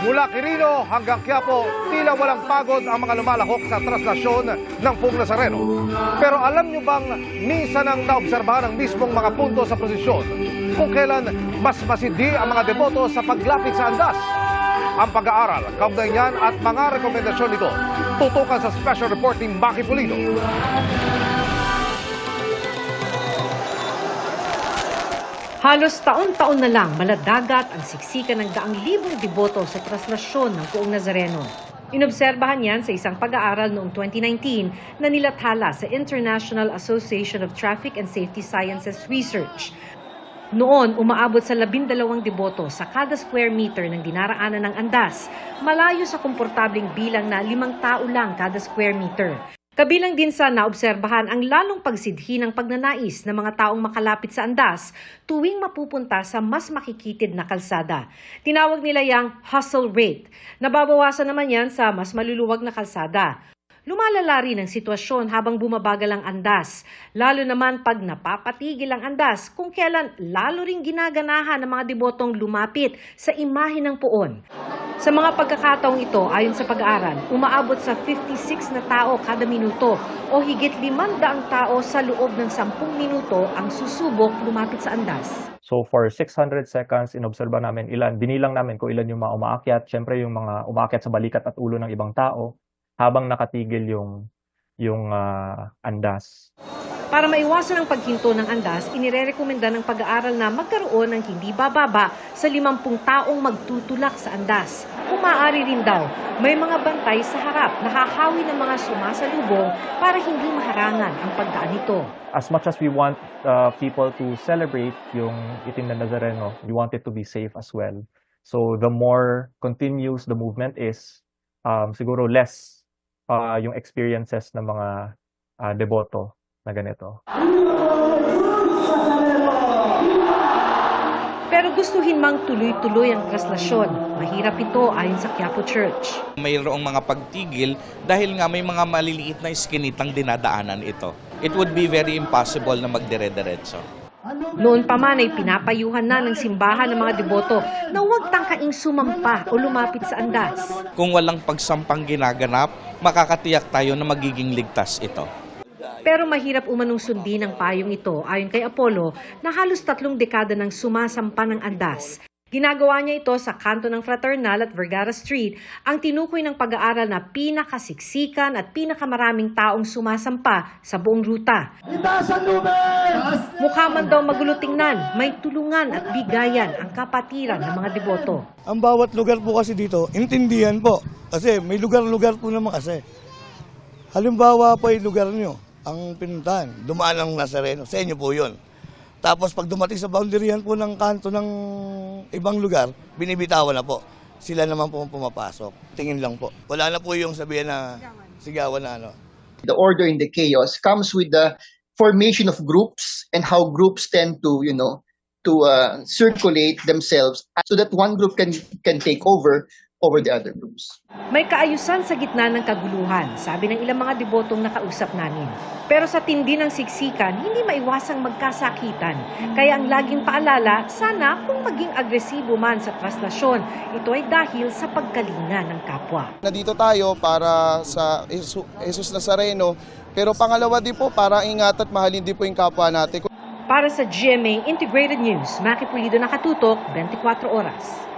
Mula Quirino hanggang Quiapo, tila walang pagod ang mga lumalahok sa traslasyon ng Pung Nazareno. Pero alam nyo bang minsan ang naobserbahan ang mismong mga punto sa prosesyon kung kailan mas masindi ang mga deboto sa paglapit sa andas? Ang pag-aaral, kaugnay at mga rekomendasyon nito tutukan sa special report ni Maki Pulido. Halos taon-taon na lang maladagat ang siksikan ng daang libong deboto sa traslasyon ng Puong Nazareno. Inobserbahan yan sa isang pag-aaral noong 2019 na nilathala sa International Association of Traffic and Safety Sciences Research. Noon, umaabot sa labindalawang deboto sa kada square meter ng dinaraanan ng andas, malayo sa komportabling bilang na limang tao lang kada square meter. Kabilang din sa naobserbahan ang lalong pagsidhi ng pagnanais ng mga taong makalapit sa andas tuwing mapupunta sa mas makikitid na kalsada. Tinawag nila yang hustle rate. Nababawasan naman yan sa mas maluluwag na kalsada. Lumalala rin ang sitwasyon habang bumabagal ang andas, lalo naman pag napapatigil ang andas kung kailan lalo ring ginaganahan ng mga debotong lumapit sa imahe ng puon. Sa mga pagkakataong ito, ayon sa pag-aaral, umaabot sa 56 na tao kada minuto o higit 500 tao sa loob ng 10 minuto ang susubok lumapit sa andas. So for 600 seconds, inobserba namin ilan, binilang namin kung ilan yung mga umaakyat. Siyempre yung mga umaakyat sa balikat at ulo ng ibang tao habang nakatigil yung yung ah, andas. Para maiwasan ang paghinto ng andas, inirerekomenda ng pag-aaral na magkaroon ng hindi bababa sa 50 taong magtutulak sa andas. Kung rin daw, may mga bantay sa harap na hahawi ng mga sumasalubong para hindi maharangan ang pagdaan nito. As much as we want uh, people to celebrate yung itim na Nazareno, we want it to be safe as well. So the more continuous the movement is, um, siguro less uh, yung experiences ng mga uh, deboto na ganito. Pero gustuhin mang tuloy-tuloy ang traslasyon. Mahirap ito ayon sa Quiapo Church. mayroong mga pagtigil dahil nga may mga maliliit na iskinitang dinadaanan ito. It would be very impossible na magdire-diretso. Noon pa man ay pinapayuhan na ng simbahan ng mga deboto na huwag tangkaing sumampa o lumapit sa andas. Kung walang pagsampang ginaganap, makakatiyak tayo na magiging ligtas ito. Pero mahirap umanong sundin ang payong ito ayon kay Apollo na halos tatlong dekada nang sumasampa ng andas. Ginagawa niya ito sa kanto ng Fraternal at Vergara Street, ang tinukoy ng pag-aaral na pinakasiksikan at pinakamaraming taong sumasampa sa buong ruta. Mukha man daw magulo tingnan, may tulungan at bigayan ang kapatiran ng mga deboto. Ang bawat lugar po kasi dito, intindihan po. Kasi may lugar-lugar po naman kasi. Halimbawa po yung lugar nyo, ang pinuntahan, dumaan ng Nazareno, sa inyo po yun. Tapos pag dumating sa boundaryan po ng kanto ng ibang lugar, binibitawan na po. Sila naman po ang pumapasok. Tingin lang po. Wala na po yung sabihan na sigawan na ano. the order in the chaos comes with the formation of groups and how groups tend to you know to uh, circulate themselves so that one group can can take over over the other groups May kaayusan sa gitna ng kaguluhan, sabi ng ilang mga debotong nakausap namin. Pero sa tindi ng siksikan, hindi maiwasang magkasakitan. Kaya ang laging paalala, sana kung maging agresibo man sa traslasyon, ito ay dahil sa pagkalinga ng kapwa. Nandito tayo para sa Jesu- Jesus Nazareno, pero pangalawa din po para ingat at mahalin din po yung kapwa natin. Para sa GMA Integrated News, Maki Pulido nakatutok, 24 oras.